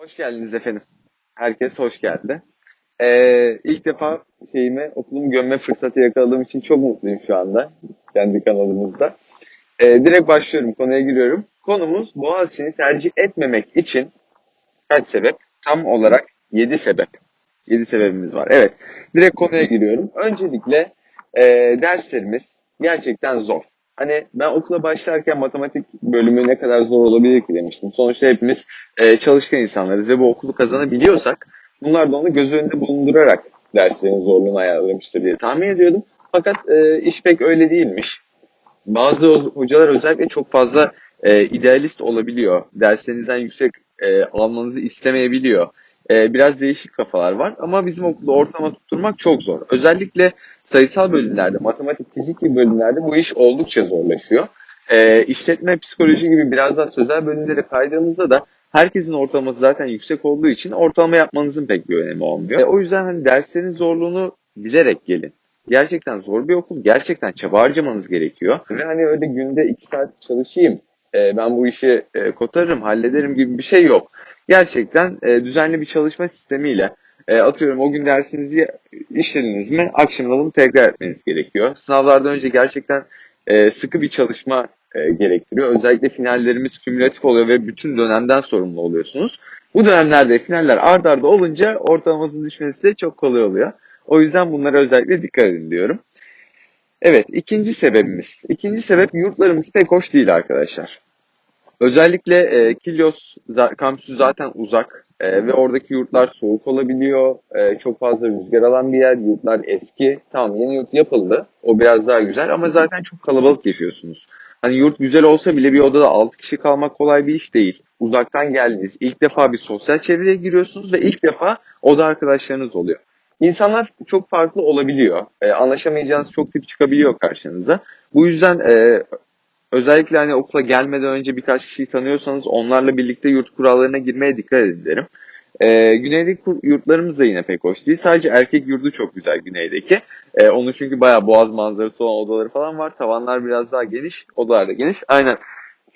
Hoş geldiniz efendim. Herkes hoş geldi. Ee, ilk defa şeyime okulumu gömme fırsatı yakaladığım için çok mutluyum şu anda. Kendi kanalımızda. Ee, direkt başlıyorum. Konuya giriyorum. Konumuz Boğaziçi'ni tercih etmemek için kaç sebep? Tam olarak 7 sebep. 7 sebebimiz var. Evet. Direkt konuya giriyorum. Öncelikle e, derslerimiz gerçekten zor. Hani ben okula başlarken matematik bölümü ne kadar zor olabilir ki demiştim. Sonuçta hepimiz e, çalışkan insanlarız ve bu okulu kazanabiliyorsak bunlar da onu göz önünde bulundurarak derslerin zorluğunu ayarlamıştır diye tahmin ediyordum. Fakat e, iş pek öyle değilmiş. Bazı ho- hocalar özellikle çok fazla e, idealist olabiliyor. Derslerinizden yüksek e, almanızı istemeyebiliyor. E, biraz değişik kafalar var ama bizim okulda ortama tutturmak çok zor. Özellikle sayısal bölümlerde, matematik, fizik gibi bölümlerde bu iş oldukça zorlaşıyor. E, işletme, psikoloji gibi biraz daha sözel bölümlere kaydığımızda da herkesin ortalaması zaten yüksek olduğu için ortalama yapmanızın pek bir önemi olmuyor. E, o yüzden hani derslerin zorluğunu bilerek gelin. Gerçekten zor bir okul. Gerçekten çaba harcamanız gerekiyor. Ve hani öyle günde iki saat çalışayım, e, ben bu işi e, kotarırım, hallederim gibi bir şey yok. Gerçekten e, düzenli bir çalışma sistemiyle e, atıyorum o gün dersinizi işlediniz mi akşamına bunu tekrar etmeniz gerekiyor. Sınavlardan önce gerçekten e, sıkı bir çalışma e, gerektiriyor. Özellikle finallerimiz kümülatif oluyor ve bütün dönemden sorumlu oluyorsunuz. Bu dönemlerde finaller ard arda olunca ortalamasının düşmesi de çok kolay oluyor. O yüzden bunlara özellikle dikkat edin diyorum. Evet, ikinci sebebimiz. İkinci sebep yurtlarımız pek hoş değil arkadaşlar. Özellikle e, Kilyos kampüsü zaten uzak e, ve oradaki yurtlar soğuk olabiliyor. E, çok fazla rüzgar alan bir yer. Yurtlar eski. Tamam yeni yurt yapıldı. O biraz daha güzel ama zaten çok kalabalık yaşıyorsunuz. Hani yurt güzel olsa bile bir odada 6 kişi kalmak kolay bir iş değil. Uzaktan geldiniz. İlk defa bir sosyal çevreye giriyorsunuz ve ilk defa oda arkadaşlarınız oluyor. İnsanlar çok farklı olabiliyor. E, anlaşamayacağınız çok tip çıkabiliyor karşınıza. Bu yüzden e, özellikle hani okula gelmeden önce birkaç kişiyi tanıyorsanız onlarla birlikte yurt kurallarına girmeye dikkat edin derim. E, güneydeki yurtlarımız da yine pek hoş değil. Sadece erkek yurdu çok güzel güneydeki. E, onun çünkü bayağı boğaz manzarası olan odaları falan var. Tavanlar biraz daha geniş, odalar da geniş. Aynen.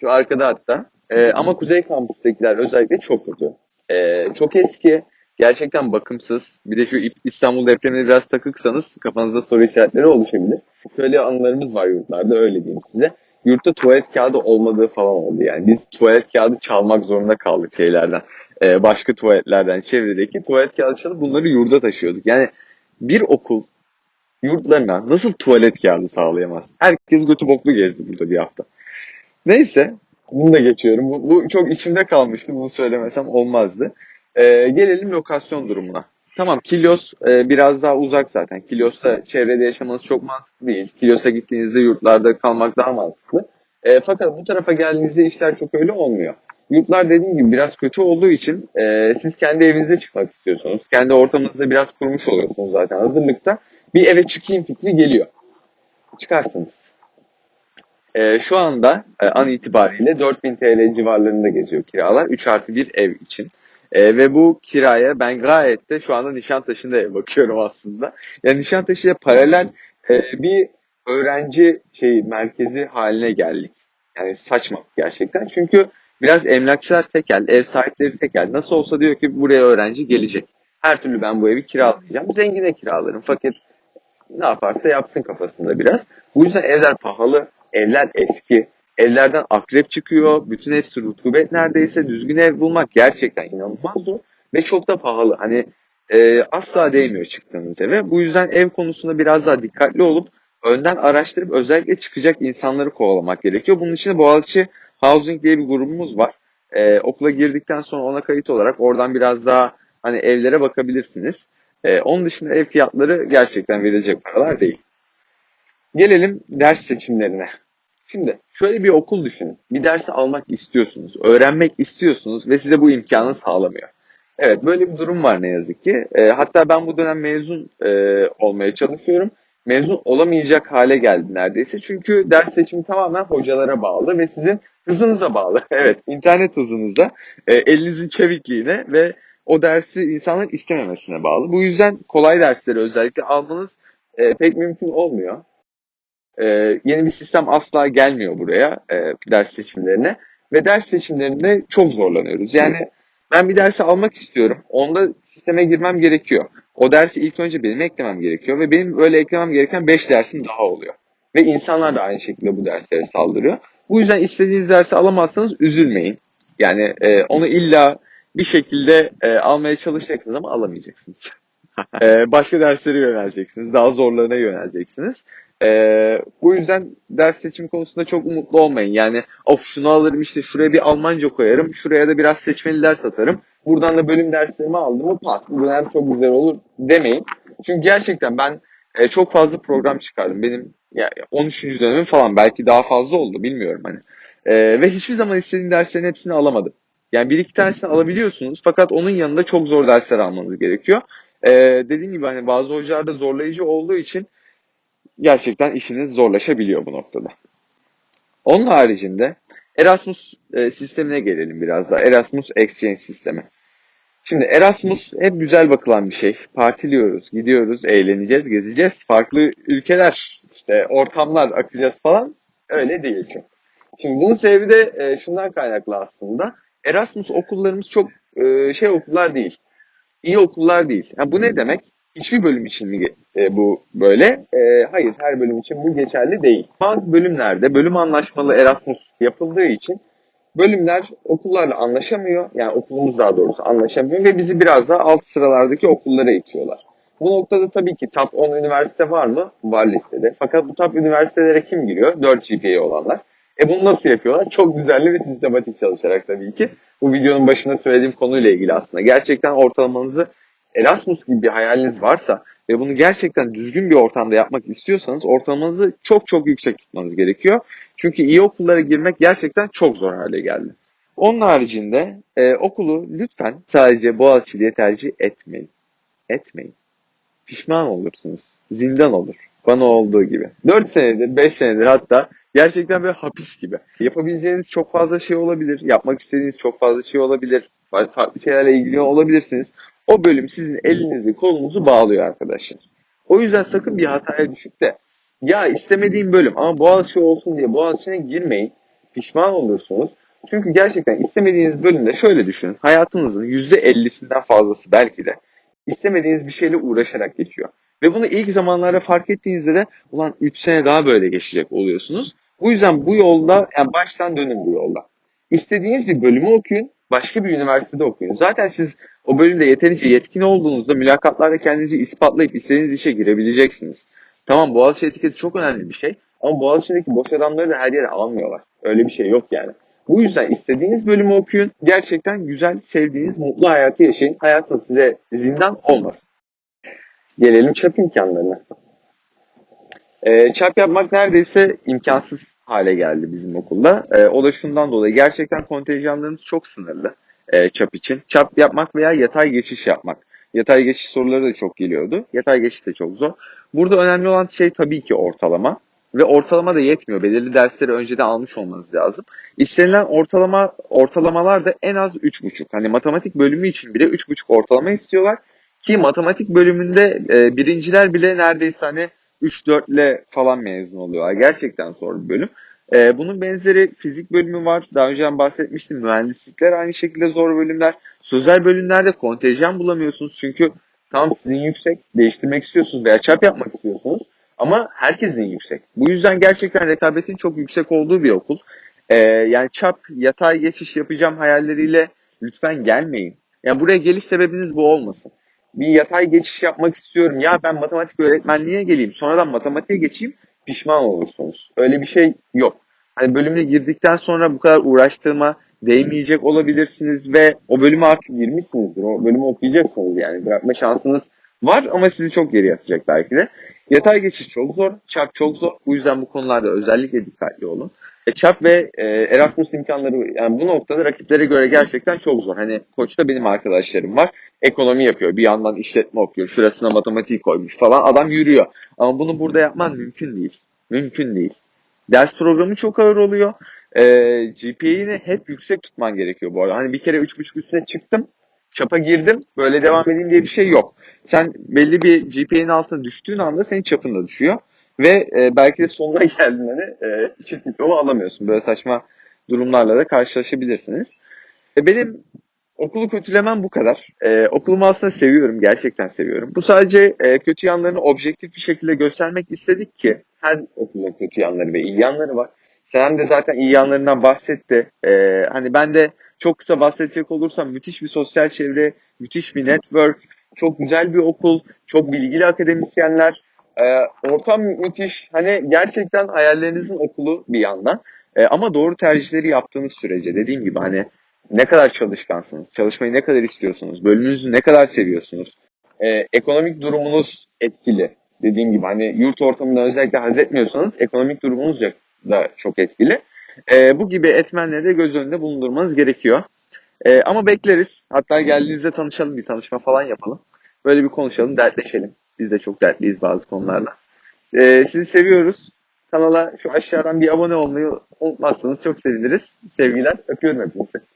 Şu arkada hatta. E, ama kuzey kampüstekiler özellikle çok kötü. E, çok eski. Gerçekten bakımsız. Bir de şu İstanbul depremine biraz takıksanız kafanızda soru işaretleri oluşabilir. Şöyle anılarımız var yurtlarda öyle diyeyim size. Yurtta tuvalet kağıdı olmadığı falan oldu yani. Biz tuvalet kağıdı çalmak zorunda kaldık şeylerden. Ee, başka tuvaletlerden, çevredeki tuvalet kağıdı çalıp bunları yurda taşıyorduk. Yani bir okul yurtlarına nasıl tuvalet kağıdı sağlayamaz? Herkes götü boklu gezdi burada bir hafta. Neyse, bunu da geçiyorum. Bu, bu çok içimde kalmıştı. Bunu söylemesem olmazdı. Ee, gelelim lokasyon durumuna. Tamam, Kilyos e, biraz daha uzak zaten. Kilyos'ta çevrede yaşamanız çok mantıklı değil. Kilyos'a gittiğinizde yurtlarda kalmak daha mantıklı. E, fakat bu tarafa geldiğinizde işler çok öyle olmuyor. Yurtlar dediğim gibi biraz kötü olduğu için e, siz kendi evinize çıkmak istiyorsunuz. Kendi ortamınızda biraz kurmuş oluyorsunuz zaten hazırlıkta. Bir eve çıkayım fikri geliyor. Çıkarsınız. Ee, şu anda e, an itibariyle 4000 TL civarlarında geziyor kiralar. 3 artı 1 ev için. Ee, ve bu kiraya ben gayet de şu anda Nişantaşı'nda ev bakıyorum aslında. Yani Nişantaşı'ya paralel e, bir öğrenci şey merkezi haline geldik. Yani saçma gerçekten. Çünkü biraz emlakçılar tekel, ev sahipleri tekel. Nasıl olsa diyor ki buraya öğrenci gelecek. Her türlü ben bu evi kiralayacağım. Zengine kiralarım. Fakir ne yaparsa yapsın kafasında biraz. Bu yüzden evler pahalı, evler eski, evlerden akrep çıkıyor, bütün hepsi rutubet neredeyse. Düzgün ev bulmak gerçekten inanılmaz zor ve çok da pahalı. Hani e, asla değmiyor çıktığınız eve. Bu yüzden ev konusunda biraz daha dikkatli olup önden araştırıp özellikle çıkacak insanları kovalamak gerekiyor. Bunun için de Boğaziçi Housing diye bir grubumuz var. E, okula girdikten sonra ona kayıt olarak oradan biraz daha hani evlere bakabilirsiniz. Ee, onun dışında ev fiyatları gerçekten verilecek paralar değil. Gelelim ders seçimlerine. Şimdi şöyle bir okul düşünün. Bir dersi almak istiyorsunuz, öğrenmek istiyorsunuz ve size bu imkanı sağlamıyor. Evet böyle bir durum var ne yazık ki. Ee, hatta ben bu dönem mezun e, olmaya çalışıyorum. Mezun olamayacak hale geldi neredeyse. Çünkü ders seçimi tamamen hocalara bağlı ve sizin hızınıza bağlı. Evet internet hızınıza, e, elinizin çevikliğine ve o dersi insanların istememesine bağlı. Bu yüzden kolay dersleri özellikle almanız e, pek mümkün olmuyor. E, yeni bir sistem asla gelmiyor buraya e, ders seçimlerine ve ders seçimlerinde çok zorlanıyoruz. Yani Ben bir dersi almak istiyorum. Onda sisteme girmem gerekiyor. O dersi ilk önce benim eklemem gerekiyor ve benim böyle eklemem gereken 5 dersim daha oluyor. Ve insanlar da aynı şekilde bu derslere saldırıyor. Bu yüzden istediğiniz dersi alamazsanız üzülmeyin. Yani e, onu illa bir şekilde e, almaya çalışacaksınız ama alamayacaksınız. e, başka derslere yöneleceksiniz. Daha zorlarına yöneleceksiniz. E, bu yüzden ders seçim konusunda çok umutlu olmayın. Yani of şunu alırım işte şuraya bir Almanca koyarım. Şuraya da biraz seçmeli ders atarım. Buradan da bölüm derslerimi aldım mı pat bu dönem çok güzel olur demeyin. Çünkü gerçekten ben e, çok fazla program çıkardım. Benim yani 13. dönemim falan belki daha fazla oldu bilmiyorum hani. E, ve hiçbir zaman istediğim derslerin hepsini alamadım. Yani bir iki tanesini alabiliyorsunuz fakat onun yanında çok zor dersler almanız gerekiyor. E, dediğim gibi hani bazı hocalar da zorlayıcı olduğu için gerçekten işiniz zorlaşabiliyor bu noktada. Onun haricinde Erasmus e, sistemine gelelim biraz daha. Erasmus Exchange sistemi. Şimdi Erasmus hep güzel bakılan bir şey. Partiliyoruz, gidiyoruz, eğleneceğiz, gezeceğiz. Farklı ülkeler, işte ortamlar akacağız falan. Öyle değil çok. Şimdi bunun sebebi de e, şundan kaynaklı aslında. Erasmus okullarımız çok e, şey okullar değil. İyi okullar değil. Yani bu ne demek? Hiçbir bölüm için mi e, bu böyle? E, hayır, her bölüm için bu geçerli değil. Bazı bölümlerde bölüm anlaşmalı Erasmus yapıldığı için bölümler okullarla anlaşamıyor. Yani okulumuz daha doğrusu anlaşamıyor ve bizi biraz daha alt sıralardaki okullara itiyorlar. Bu noktada tabii ki top 10 üniversite var mı? Var listede. Fakat bu top üniversitelere kim giriyor? 4 GPA olanlar. E bunu nasıl yapıyorlar? Çok düzenli ve sistematik çalışarak tabii ki. Bu videonun başında söylediğim konuyla ilgili aslında. Gerçekten ortalamanızı Erasmus gibi bir hayaliniz varsa ve bunu gerçekten düzgün bir ortamda yapmak istiyorsanız ortalamanızı çok çok yüksek tutmanız gerekiyor. Çünkü iyi okullara girmek gerçekten çok zor hale geldi. Onun haricinde e, okulu lütfen sadece Boğaziçi tercih etmeyin. Etmeyin. Pişman olursunuz. Zindan olur. Bana olduğu gibi. 4 senedir, 5 senedir hatta gerçekten böyle hapis gibi. Yapabileceğiniz çok fazla şey olabilir. Yapmak istediğiniz çok fazla şey olabilir. Farklı şeylerle ilgili olabilirsiniz. O bölüm sizin elinizi kolunuzu bağlıyor arkadaşlar. O yüzden sakın bir hataya düşüp de ya istemediğim bölüm ama Boğaziçi olsun diye Boğaziçi'ne girmeyin. Pişman olursunuz. Çünkü gerçekten istemediğiniz bölümde şöyle düşünün. Hayatınızın %50'sinden fazlası belki de istemediğiniz bir şeyle uğraşarak geçiyor. Ve bunu ilk zamanlarda fark ettiğinizde de ulan 3 sene daha böyle geçecek oluyorsunuz. Bu yüzden bu yolda yani baştan dönün bu yolda. İstediğiniz bir bölümü okuyun, başka bir üniversitede okuyun. Zaten siz o bölümde yeterince yetkin olduğunuzda mülakatlarda kendinizi ispatlayıp istediğiniz işe girebileceksiniz. Tamam Boğaziçi etiketi çok önemli bir şey ama Boğaziçi'ndeki boş adamları da her yere almıyorlar. Öyle bir şey yok yani. Bu yüzden istediğiniz bölümü okuyun. Gerçekten güzel, sevdiğiniz, mutlu hayatı yaşayın. Hayatınız size zindan olmasın. Gelelim çap imkanlarına. E, çap yapmak neredeyse imkansız hale geldi bizim okulda. E, o da şundan dolayı gerçekten kontenjanlarımız çok sınırlı e, çap için. Çap yapmak veya yatay geçiş yapmak. Yatay geçiş soruları da çok geliyordu. Yatay geçiş de çok zor. Burada önemli olan şey tabii ki ortalama. Ve ortalama da yetmiyor. Belirli dersleri önceden almış olmanız lazım. İstenilen ortalama ortalamalar da en az 3,5. Hani matematik bölümü için bile 3,5 ortalama istiyorlar. Ki matematik bölümünde e, birinciler bile neredeyse hani 3-4 ile falan mezun oluyorlar. Gerçekten zor bir bölüm. E, bunun benzeri fizik bölümü var. Daha önceden bahsetmiştim. Mühendislikler aynı şekilde zor bölümler. Sözel bölümlerde kontenjan bulamıyorsunuz. Çünkü tam sizin yüksek. Değiştirmek istiyorsunuz veya çap yapmak istiyorsunuz. Ama herkesin yüksek. Bu yüzden gerçekten rekabetin çok yüksek olduğu bir okul. E, yani çap, yatay geçiş yapacağım hayalleriyle lütfen gelmeyin. Yani buraya geliş sebebiniz bu olmasın bir yatay geçiş yapmak istiyorum. Ya ben matematik öğretmenliğe geleyim. Sonradan matematiğe geçeyim. Pişman olursunuz. Öyle bir şey yok. Hani bölümüne girdikten sonra bu kadar uğraştırma değmeyecek olabilirsiniz ve o bölüme artık girmişsinizdir. O bölümü okuyacaksınız yani. Bırakma şansınız var ama sizi çok geri atacak belki de. Yatay geçiş çok zor, çap çok zor. Bu yüzden bu konularda özellikle dikkatli olun. E, çap ve e, Erasmus imkanları yani bu noktada rakiplere göre gerçekten çok zor. Hani koçta benim arkadaşlarım var. Ekonomi yapıyor. Bir yandan işletme okuyor. Şurasına matematik koymuş falan. Adam yürüyor. Ama bunu burada yapman mümkün değil. Mümkün değil. Ders programı çok ağır oluyor. E, GPA'ini hep yüksek tutman gerekiyor bu arada. Hani bir kere 3.5 üstüne çıktım. Çapa girdim. Böyle devam edeyim diye bir şey yok. Sen belli bir GPA'nin altına düştüğün anda senin çapın da düşüyor. Ve e, belki de sonuna geldiğinde e, çift diploma alamıyorsun. Böyle saçma durumlarla da karşılaşabilirsiniz. E, benim okulu kötülemem bu kadar. Ee, okulumu aslında seviyorum, gerçekten seviyorum. Bu sadece e, kötü yanlarını objektif bir şekilde göstermek istedik ki her okulun kötü yanları ve iyi yanları var. Sen de zaten iyi yanlarından bahsetti. Ee, hani ben de çok kısa bahsedecek olursam müthiş bir sosyal çevre, müthiş bir network, çok güzel bir okul, çok bilgili akademisyenler, ee, ortam müthiş. Hani gerçekten hayallerinizin okulu bir yandan. Ee, ama doğru tercihleri yaptığınız sürece dediğim gibi hani ne kadar çalışkansınız, çalışmayı ne kadar istiyorsunuz, bölümünüzü ne kadar seviyorsunuz, ee, ekonomik durumunuz etkili. Dediğim gibi hani yurt ortamında özellikle haz etmiyorsanız ekonomik durumunuz da- çok etkili. Ee, bu gibi etmenleri de göz önünde bulundurmanız gerekiyor. Ee, ama bekleriz. Hatta geldiğinizde tanışalım, bir tanışma falan yapalım. Böyle bir konuşalım, dertleşelim. Biz de çok dertliyiz bazı konularla. Ee, sizi seviyoruz. Kanala şu aşağıdan bir abone olmayı unutmazsanız çok seviniriz. Sevgiler, öpüyorum hepinizi.